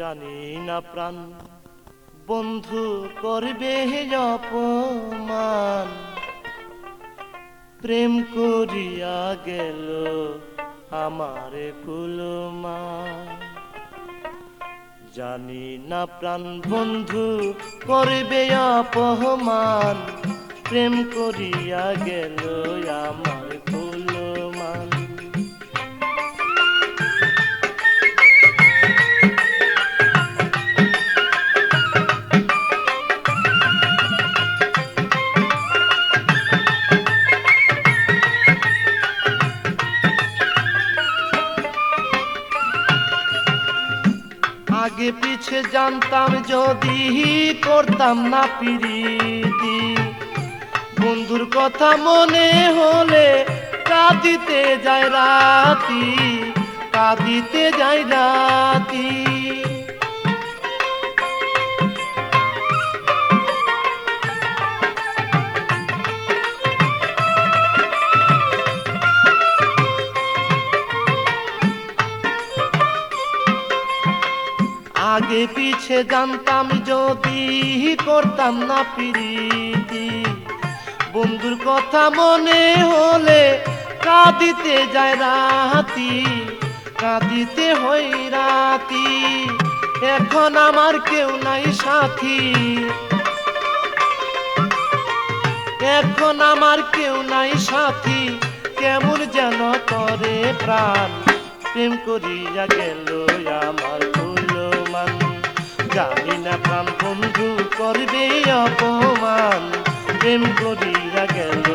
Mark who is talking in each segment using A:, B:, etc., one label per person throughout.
A: জানি না প্রাণ। বন্ধু করবে অপমান। প্রেম করিয়া গেল আমার কুলমা জানি না প্রাণ, বন্ধু করবে অপমান। প্রেম করিয়া গেল আমার আগে পিছে জানতাম, যদি করতাম না পিরিতি। বন্ধুর কথা মনে হলে কাঁদিতে যায় রাতি, কাঁদিতে যায় রাতি। আগে পিছে জানতাম যদি করতাম না পিরিতি। বন্ধুর কথা মনে হলে কাঁদিতে যায় রাতি, কাঁদিতে হই রাতি। এখন আমার কেউ নাই সাথী। এখন আমার কেউ নাই সাথী, কেমন যেন করে প্রাণ। প্রেম করিয়া গেল আমার জানি না প্রাণ বন্ধু করবে অপমান প্রেম করিয়া গেল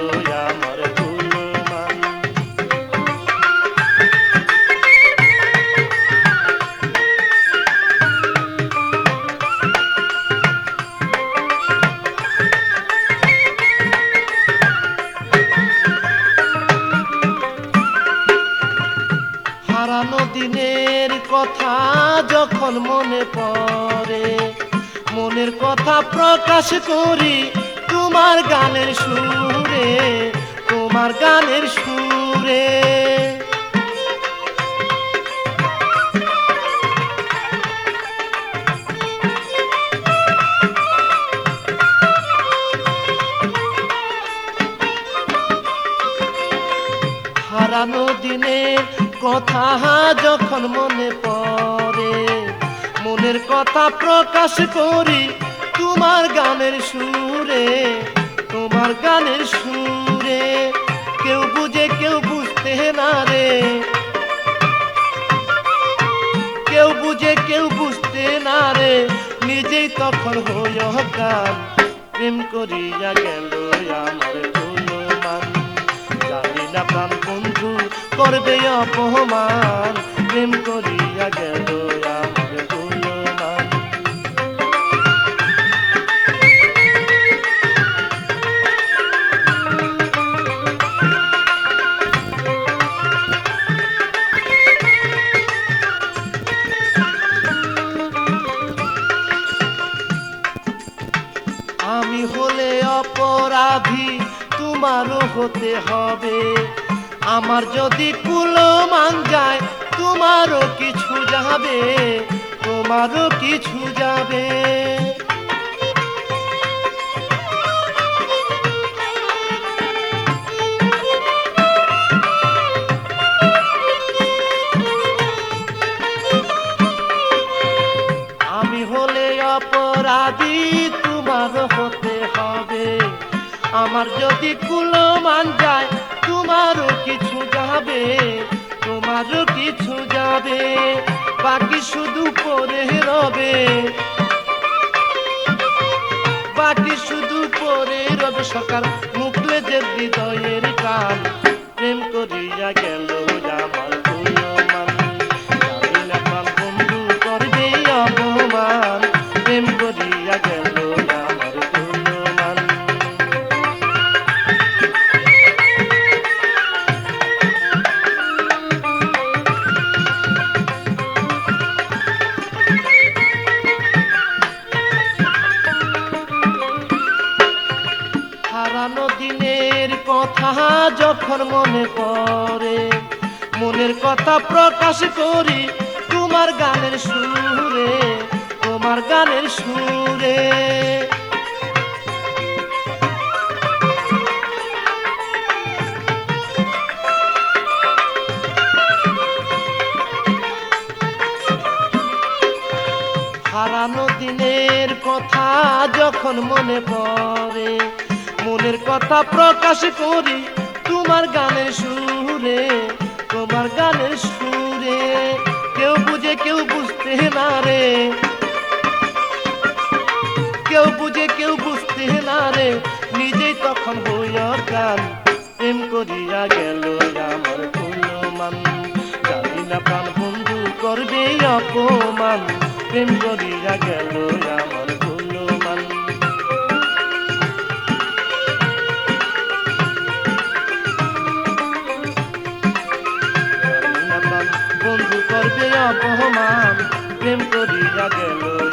A: যখন মনে পড়ে, মনের কথা প্রকাশ করি তোমার গানের সুরে, তোমার গানের সুরে। হারানো দিনের কথা যখন মনে পড়ে মনের কথা প্রকাশ করি তোমার গানের সুরে, তোমার গানের সুরে। কেউ বুঝে, কেউ বুঝতে না রে। কেউ বুঝে, কেউ বুঝতে না রে। নিজেই তখন হইয় গান প্রেম করিয়া গেল আমার জানি না প্রাণ বন্ধু করবে অপমান। প্রেম করিয়া গেল আমি হলে অপরাধী, তোমারও হতে হবে। আমার যদি কুলমান যায় তোমারও কিছু যাবে তোমারও কিছু যাবে। আমি হলে অপরাধী, তোমার হতে হবে। আমার যদি কুলো মান যায়, তোমারও কিছু যাবে। তোমারও কিছু যাবে, বাকি শুধু পরে রবে। বাকি শুধু পরে রবে সকাল মুখলে যে হৃদয়ের কাল, প্রেম করিয়া গেল আমার যখন মনে পড়ে। মনের কথা প্রকাশ করি তোমার গানের সুরে, তোমার গানের সুরে। হারানো দিনের কথা যখন মনে পড়ে, মনের কথা প্রকাশ করি তোমার গানের সুরে, তোমার গানের সুরে, কেউ বুঝে, কেউ বুঝতে না রে। কেউ বুঝে, কেউ বুঝতে না রে। নিজেই তখন হইয়া গান প্রেম করিয়া গেল আমার কুলমান জানি না প্রাণ বন্ধু করবে অপমান, প্রেম করিয়া গেল আমার বন্ধু করবে অপমান প্রেম করিয়া গেল।